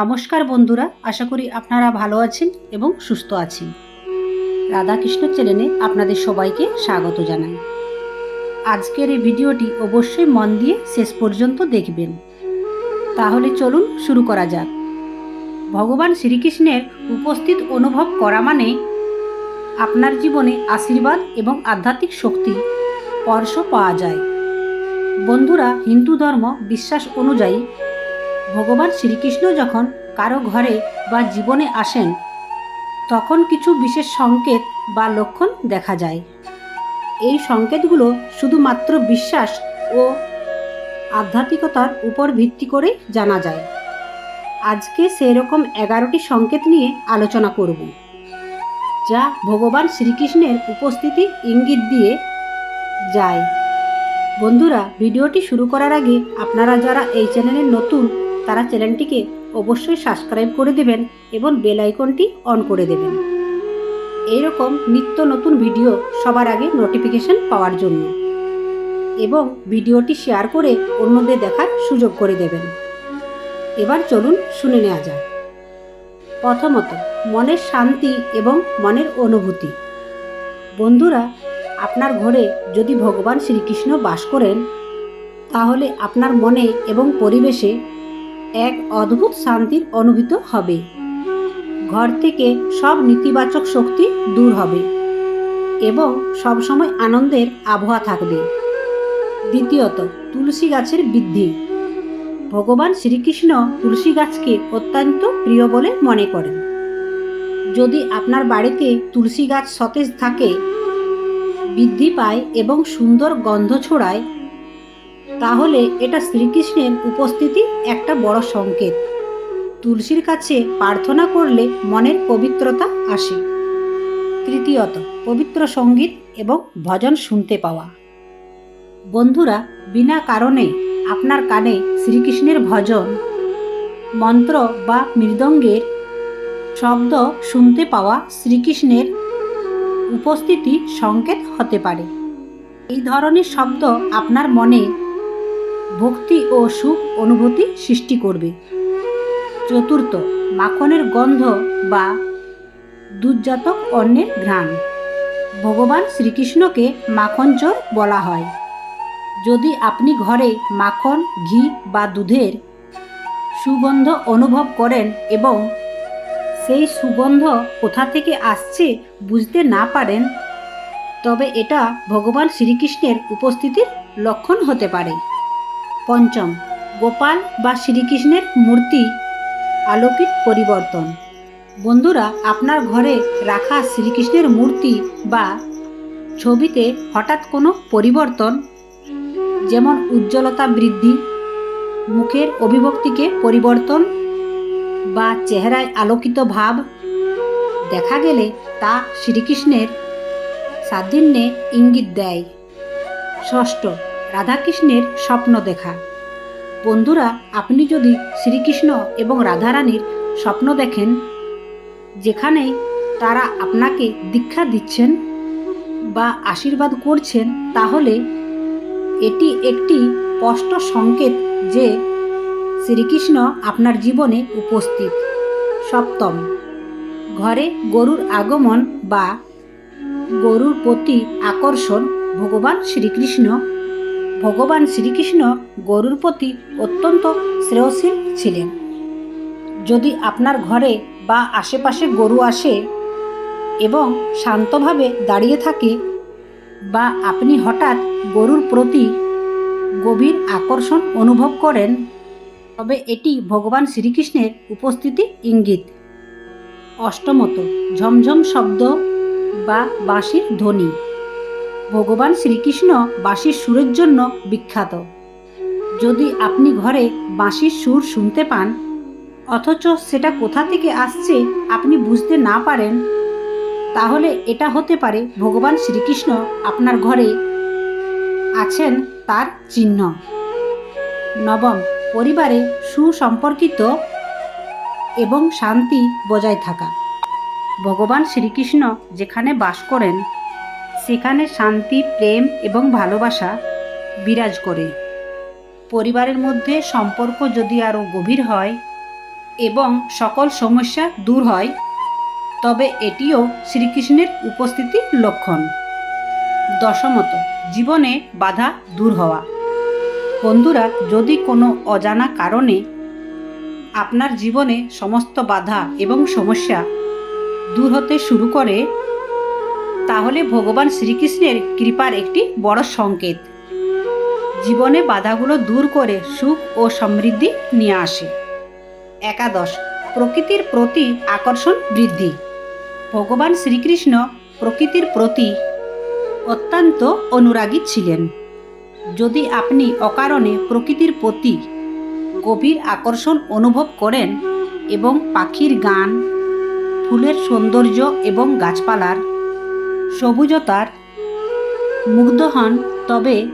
নমস্কার বন্ধুরা, আশা করি আপনারা ভালো আছেন এবং সুস্থ আছেন। রাধাকৃষ্ণ চ্যানেলে আপনাদের সবাইকে স্বাগত জানাই। আজকের এই ভিডিওটি অবশ্যই মন দিয়ে শেষ পর্যন্ত দেখবেন। তাহলে চলুন শুরু করা যাক। ভগবান শ্রীকৃষ্ণের উপস্থিত অনুভব করা মানে আপনার জীবনে আশীর্বাদ এবং আধ্যাত্মিক শক্তি স্পর্শ পাওয়া যায়। বন্ধুরা, হিন্দু ধর্ম বিশ্বাস অনুযায়ী ভগবান শ্রীকৃষ্ণ যখন কারও ঘরে বা জীবনে আসেন, তখন কিছু বিশেষ সংকেত বা লক্ষণ দেখা যায়। এই সংকেতগুলো শুধুমাত্র বিশ্বাস ও আধ্যাত্মিকতার উপর ভিত্তি করে জানা যায়। আজকে সেরকম এগারোটি সংকেত নিয়ে আলোচনা করব, যা ভগবান শ্রীকৃষ্ণের উপস্থিতি ইঙ্গিত দিয়ে যায়। বন্ধুরা, ভিডিওটি শুরু করার আগে আপনারা যারা এই চ্যানেলে নতুন তারা চ্যানেলটিকে অবশ্যই সাবস্ক্রাইব করে দেবেন এবং বেল আইকনটি অন করে দেবেন। এইরকম নিত্য নতুন ভিডিও সবার আগে নোটিফিকেশন পাওয়ার জন্য এবং ভিডিওটি শেয়ার করে অন্যদের দেখার সুযোগ করে দেবেন। এবার চলুন শুনে নেওয়া যাক। প্রথমত মনের শান্তি এবং মনের অনুভূতি। বন্ধুরা, আপনার ঘরে যদি ভগবান শ্রীকৃষ্ণ বাস করেন, তাহলে আপনার মনে এবং পরিবেশে এক অদ্ভুত শান্তির অনুভূত হবে। ঘর থেকে সব নেতিবাচক শক্তি দূর হবে এবং সবসময় আনন্দের আবহাওয়া থাকবে। দ্বিতীয়ত, তুলসী গাছের বৃদ্ধি। ভগবান শ্রীকৃষ্ণ তুলসী গাছকে অত্যন্ত প্রিয় বলে মনে করেন। যদি আপনার বাড়িতে তুলসী গাছ সতেজ থাকে, বৃদ্ধি পায় এবং সুন্দর গন্ধ ছড়ায় তাহলে এটা শ্রীকৃষ্ণের উপস্থিতি একটা বড় সংকেত। তুলসীর কাছে প্রার্থনা করলে মনের পবিত্রতা আসে। তৃতীয়ত, পবিত্র সংগীত এবং ভজন শুনতে পাওয়া। বন্ধুরা, বিনা কারণে আপনার কানে শ্রীকৃষ্ণের ভজন, মন্ত্র বা মৃদঙ্গের শব্দ শুনতে পাওয়া শ্রীকৃষ্ণের উপস্থিতি সংকেত হতে পারে। এই ধরনের শব্দ আপনার মনে ভক্তি ও সুখ অনুভূতি সৃষ্টি করবে। চতুর্থ, মাখনের গন্ধ বা দুধজাতক অন্যের ঘ্রাণ। ভগবান শ্রীকৃষ্ণকে মাখন চোর বলা হয়। যদি আপনি ঘরে মাখন, ঘি বা দুধের সুগন্ধ অনুভব করেন এবং সেই সুগন্ধ কোথা থেকে আসছে বুঝতে না পারেন, তবে এটা ভগবান শ্রীকৃষ্ণের উপস্থিতির লক্ষণ হতে পারে। পঞ্চম, গোপাল বা শ্রীকৃষ্ণের মূর্তি আলোকিত পরিবর্তন। বন্ধুরা, আপনার ঘরে রাখা শ্রীকৃষ্ণের মূর্তি বা ছবিতে হঠাৎ কোনো পরিবর্তন? যেমন উজ্জ্বলতা বৃদ্ধি, মুখের অভিভক্তিকে পরিবর্তন বা চেহারায় আলোকিত ভাব দেখা গেলে তা শ্রীকৃষ্ণের সাধিন্যে ইঙ্গিত দেয়। ষষ্ঠ রাধাকৃষ্ণের স্বপ্ন দেখা। বন্ধুরা, আপনি যদি শ্রীকৃষ্ণ এবং রাধারানীর স্বপ্ন দেখেন, যেখানে তারা আপনাকে দীক্ষা দিচ্ছেন বা আশীর্বাদ করছেন, তাহলে এটি একটি স্পষ্ট সংকেত যে শ্রীকৃষ্ণ আপনার জীবনে উপস্থিত। সপ্তম, ঘরে গরুর আগমন বা গরুর প্রতি আকর্ষণ। ভগবান শ্রীকৃষ্ণ ভগবান শ্রীকৃষ্ণ গরুর প্রতি অত্যন্ত শ্রেয়শীল ছিলেন। যদি আপনার ঘরে বা আশেপাশে গরু আসে এবং শান্তভাবে দাঁড়িয়ে থাকে বা আপনি হঠাৎ গরুর প্রতি গভীর আকর্ষণ অনুভব করেন, তবে এটি ভগবান শ্রীকৃষ্ণের উপস্থিতি ইঙ্গিত। অষ্টমত, ঝমঝম শব্দ বা বাঁশির ধ্বনি। ভগবান শ্রীকৃষ্ণ বাঁশির সুরের জন্য বিখ্যাত। যদি আপনি ঘরে বাঁশির সুর শুনতে পান, অথচ সেটা কোথা থেকে আসছে আপনি বুঝতে না পারেন, তাহলে এটা হতে পারে ভগবান শ্রীকৃষ্ণ আপনার ঘরে আছেন তার চিহ্ন। নবম, পরিবারে সুসম্পর্কিত এবং শান্তি বজায় থাকা। ভগবান শ্রীকৃষ্ণ যেখানে বাস করেন সেখানে শান্তি, প্রেম এবং ভালোবাসা বিরাজ করে। পরিবারের মধ্যে সম্পর্ক যদি আরও গভীর হয় এবং সকল সমস্যা দূর হয়, তবে এটিও শ্রীকৃষ্ণের উপস্থিতির লক্ষণ। দশমত, জীবনে বাধা দূর হওয়া। বন্ধুরা, যদি কোনো অজানা কারণে আপনার জীবনে সমস্ত বাধা এবং সমস্যা দূর হতে শুরু করে তাহলে ভগবান শ্রীকৃষ্ণের কৃপার একটি বড় সংকেত। জীবনে বাধাগুলো দূর করে সুখ ও সমৃদ্ধি নিয়ে আসে। একাদশ, প্রকৃতির প্রতি আকর্ষণ বৃদ্ধি। ভগবান শ্রীকৃষ্ণ প্রকৃতির প্রতি অত্যন্ত অনুরাগী ছিলেন। যদি আপনি অকারণে প্রকৃতির প্রতি গভীর আকর্ষণ অনুভব করেন এবং পাখির গান, ফুলের সৌন্দর্য এবং গাছপালার সবুজতার মুগ্ধ হন, তবে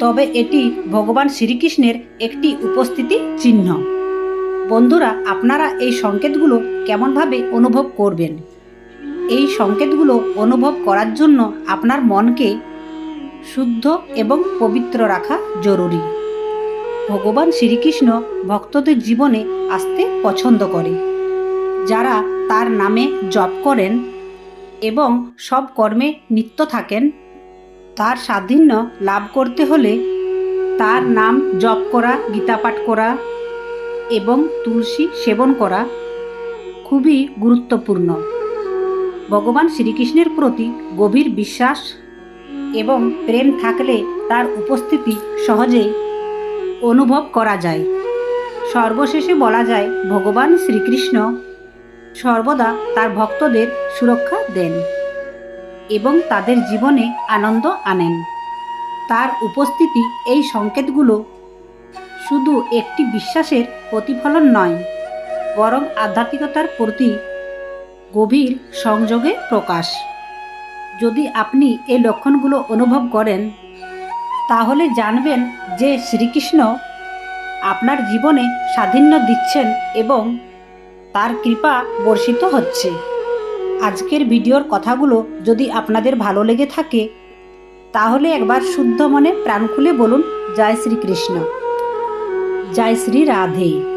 তবে এটি ভগবান শ্রীকৃষ্ণের একটি উপস্থিতি চিহ্ন। বন্ধুরা, আপনারা এই সংকেতগুলো কেমনভাবে অনুভব করবেন? এই সংকেতগুলো অনুভব করার জন্য আপনার মনকে শুদ্ধ এবং পবিত্র রাখা জরুরি। ভগবান শ্রীকৃষ্ণ ভক্তদের জীবনে আসতে পছন্দ করে। যারা তার নামে জপ করেন এবং সব কর্মে নিত্য থাকেন। তার সাধিন্য লাভ করতে হলে তার নাম জপ করা, গীতা পাঠ করা এবং তুলসী সেবন করা খুবই গুরুত্বপূর্ণ। ভগবান শ্রীকৃষ্ণের প্রতি গভীর বিশ্বাস এবং প্রেম থাকলে তার উপস্থিতি সহজেই অনুভব করা যায়। সর্বশেষে বলা যায়, ভগবান শ্রীকৃষ্ণ সর্বদা তার ভক্তদের সুরক্ষা দেন এবং তাদের জীবনে আনন্দ আনেন। তার উপস্থিতি এই সংকেতগুলো শুধু একটি বিশ্বাসের প্রতিফলন নয়, বরং আধ্যাত্মিকতার প্রতি গভীর সংযোগে প্রকাশ। যদি আপনি এই লক্ষণগুলো অনুভব করেন, তাহলে জানবেন যে শ্রীকৃষ্ণ আপনার জীবনে স্বাধীন্য দিচ্ছেন এবং তার কৃপা বর্ষিত হচ্ছে। আজকের ভিডিওর কথাগুলো যদি আপনাদের ভালো লেগে থাকে, তাহলে একবার শুদ্ধ মনে প্রাণ খুলে বলুন, জয় শ্রীকৃষ্ণ। জয় শ্রী রাধে।